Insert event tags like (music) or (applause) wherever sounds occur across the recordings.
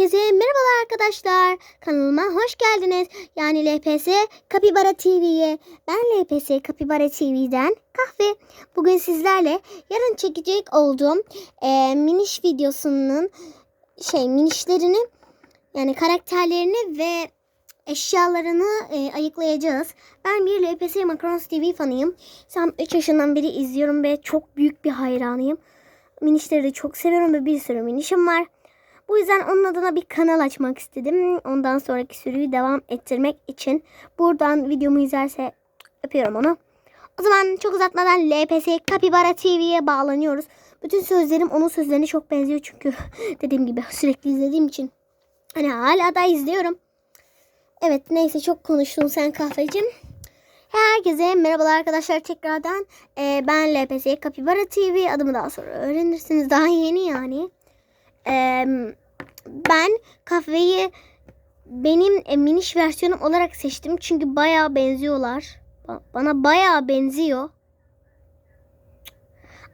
Herkese merhabalar arkadaşlar. Kanalıma hoş geldiniz. Yani LPS Kapibara TV'ye. Ben LPS Kapibara TV'den kahve. Bugün sizlerle yarın çekecek olduğum e, miniş videosunun şey minişlerini yani karakterlerini ve eşyalarını e, ayıklayacağız. Ben bir LPS Macross TV fanıyım. Sam 3 yaşından beri izliyorum ve çok büyük bir hayranıyım. Minişleri de çok seviyorum ve bir sürü minişim var. Bu yüzden onun adına bir kanal açmak istedim. Ondan sonraki sürüyü devam ettirmek için. Buradan videomu izlerse öpüyorum onu. O zaman çok uzatmadan LPS Kapibara TV'ye bağlanıyoruz. Bütün sözlerim onun sözlerine çok benziyor çünkü (laughs) dediğim gibi sürekli izlediğim için. Hani hala da izliyorum. Evet neyse çok konuştun sen kahvecim. Herkese merhabalar arkadaşlar tekrardan. Ee, ben LPS Kapibara TV adımı daha sonra öğrenirsiniz. Daha yeni yani. Ee, ben kahveyi benim e, miniş versiyonum olarak seçtim. Çünkü bayağı benziyorlar. Ba- Bana bayağı benziyor.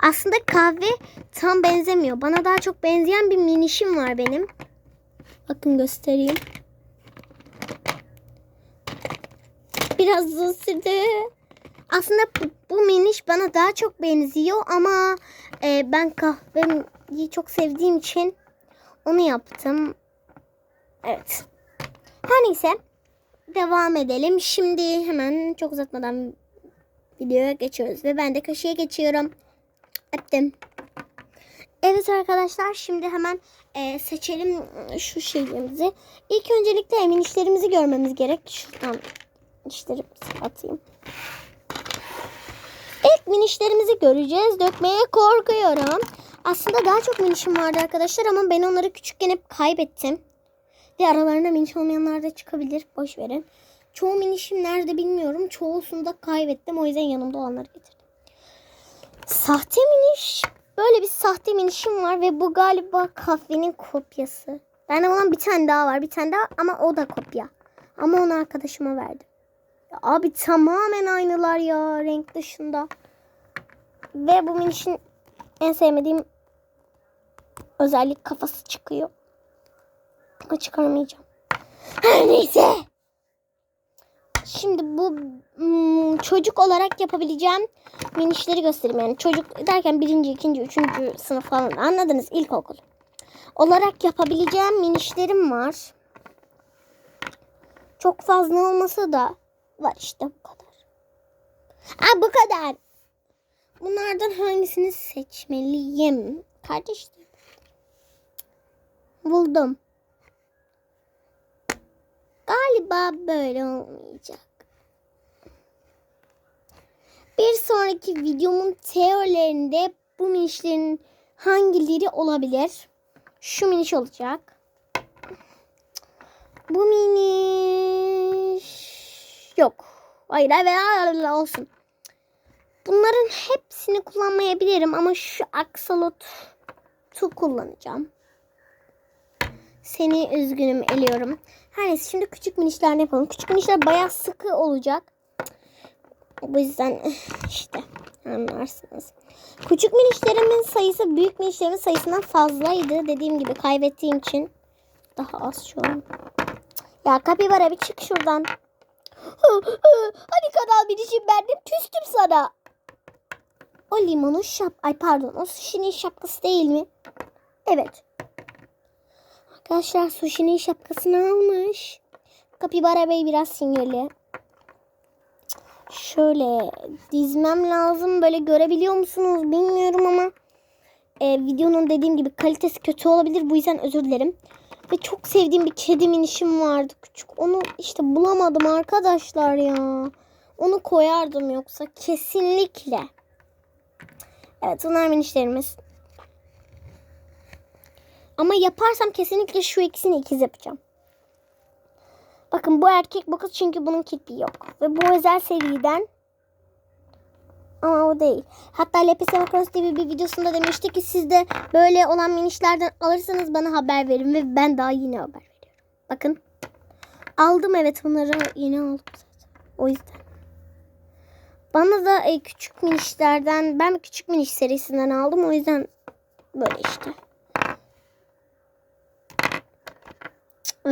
Aslında kahve tam benzemiyor. Bana daha çok benzeyen bir minişim var benim. Bakın göstereyim. Biraz sürdü. Aslında bu miniş bana daha çok benziyor ama e, ben kahveyi çok sevdiğim için onu yaptım. Evet. Her neyse devam edelim. Şimdi hemen çok uzatmadan videoya geçiyoruz ve ben de kaşıya geçiyorum. Öptüm. Evet arkadaşlar şimdi hemen e, seçelim şu şeylerimizi. İlk öncelikle emin işlerimizi görmemiz gerek. Şuradan işlerimizi atayım. İlk minişlerimizi göreceğiz. Dökmeye korkuyorum. Aslında daha çok minişim vardı arkadaşlar ama ben onları küçükken hep kaybettim. Ve aralarında miniş olmayanlar da çıkabilir. Boş verin. Çoğu minişim nerede bilmiyorum. Çoğusunu da kaybettim. O yüzden yanımda olanları getirdim. Sahte miniş. Böyle bir sahte minişim var ve bu galiba kahvenin kopyası. Bende olan bir tane daha var. Bir tane daha ama o da kopya. Ama onu arkadaşıma verdim. Ya abi tamamen aynılar ya renk dışında. Ve bu minişin en sevmediğim özellik kafası çıkıyor. Ama çıkarmayacağım. Her neyse. Şimdi bu hmm, çocuk olarak yapabileceğim minişleri göstereyim. Yani çocuk derken birinci, ikinci, üçüncü sınıf falan anladınız ilkokul. Olarak yapabileceğim minişlerim var. Çok fazla olmasa da var işte bu kadar. Aa bu kadar. Bunlardan hangisini seçmeliyim? Kardeşim. Buldum. Galiba böyle olmayacak. Bir sonraki videomun teorilerinde bu minişlerin hangileri olabilir? Şu miniş olacak. Bu miniş yok. Hayır hayır olsun. Bunların hepsini kullanmayabilirim ama şu axolot'u kullanacağım. Seni üzgünüm eliyorum. Her neyse şimdi küçük minişler yapalım. Küçük minişler bayağı sıkı olacak. Bu yüzden işte anlarsınız. Küçük minişlerimin sayısı büyük minişlerimin sayısından fazlaydı. Dediğim gibi kaybettiğim için daha az şu an. Ya kapibara bir çık şuradan. (laughs) Hani kanal minişim bendim küstüm sana. O limonun şap... Ay pardon o sushi'nin şapkası değil mi? Evet. Arkadaşlar sushi'nin şapkasını almış. Kapibara Bey biraz sinirli. Şöyle dizmem lazım. Böyle görebiliyor musunuz bilmiyorum ama e, videonun dediğim gibi kalitesi kötü olabilir. Bu yüzden özür dilerim. Ve çok sevdiğim bir kedi minişim vardı küçük. Onu işte bulamadım arkadaşlar ya. Onu koyardım yoksa kesinlikle. Evet bunlar minişlerimiz. Ama yaparsam kesinlikle şu ikisini ikiz yapacağım. Bakın bu erkek bu kız çünkü bunun kirpiği yok. Ve bu özel seriden ama o değil. Hatta LPS Macross TV bir videosunda demişti ki siz de böyle olan minişlerden alırsanız bana haber verin. Ve ben daha yeni haber veriyorum. Bakın. Aldım evet bunları yeni aldım zaten. O yüzden. Bana da e, küçük minişlerden ben küçük miniş serisinden aldım. O yüzden böyle işte.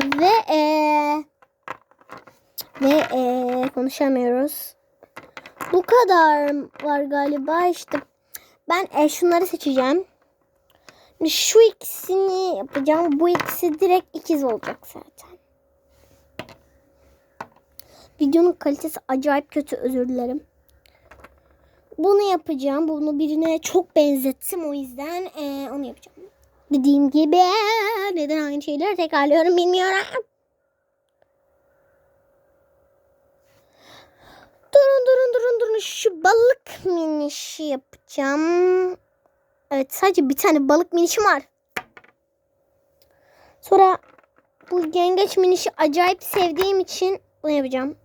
Ve eee ve eee konuşamıyoruz. Bu kadar var galiba işte. Ben e, şunları seçeceğim. Şu ikisini yapacağım. Bu ikisi direkt ikiz olacak zaten. Videonun kalitesi acayip kötü özür dilerim. Bunu yapacağım. Bunu birine çok benzettim. O yüzden e, onu yapacağım. Dediğim gibi neden aynı şeyleri tekrarlıyorum bilmiyorum. Durun durun durun durun. Şu balık minişi yapacağım. Evet sadece bir tane balık minişim var. Sonra bu yengeç minişi acayip sevdiğim için bunu yapacağım.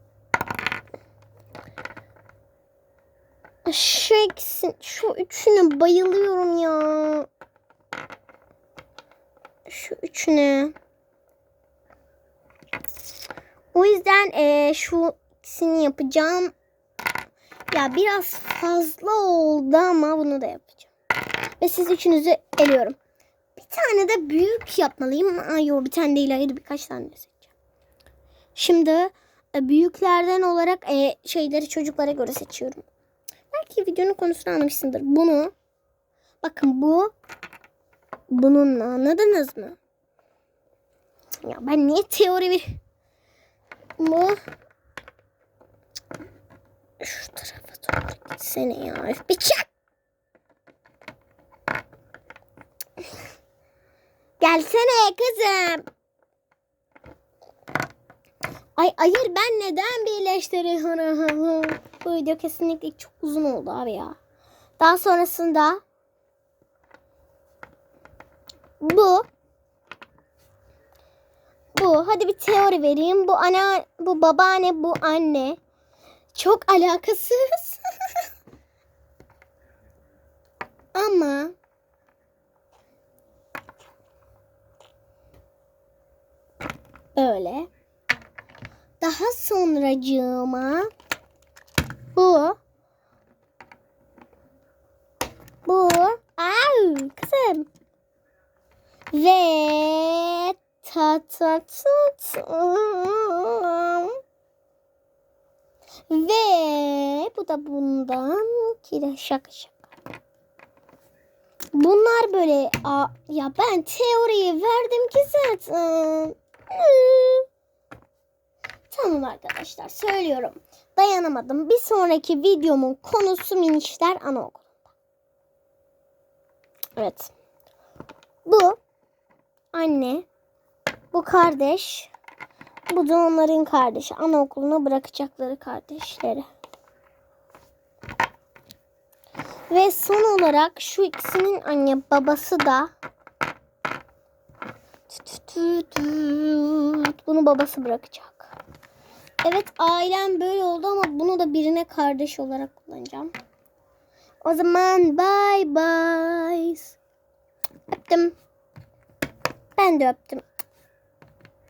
Şu ikisi, şu üçüne bayılıyorum ya. Şu üçüne. O yüzden eee, şu ikisini yapacağım. Ya biraz fazla oldu ama bunu da yapacağım. Ve siz üçünüzü eliyorum. Bir tane de büyük yapmalıyım. Ay yok bir tane değil hayır birkaç tane seçeceğim. Şimdi e, büyüklerden olarak e, şeyleri çocuklara göre seçiyorum. Belki videonun konusunu anlamışsındır. Bunu bakın bu bununla anladınız mı? Ya ben niye teori bir bu şu tarafa doğru gitsene ya. Bir çak. Gelsene kızım. Ay hayır ben neden birleştiriyorum? Bu video kesinlikle çok uzun oldu abi ya. Daha sonrasında bu bu hadi bir teori vereyim. Bu ana bu babaanne bu anne. Çok alakasız. (laughs) Ama öyle. Daha sonracığıma bu au kızım ve ta ta ta ta ve bu da bundan kire şaka şaka. Bunlar böyle a, ya ben teoriyi verdim ki zaten. Tamam arkadaşlar söylüyorum. Dayanamadım. Bir sonraki videomun konusu minişler anaokulunda. Evet. Bu anne, bu kardeş, bu da onların kardeşi. Anaokuluna bırakacakları kardeşleri. Ve son olarak şu ikisinin anne babası da bunu babası bırakacak. Evet ailem böyle oldu ama bunu da birine kardeş olarak kullanacağım. O zaman bye bye. Öptüm. Ben de öptüm.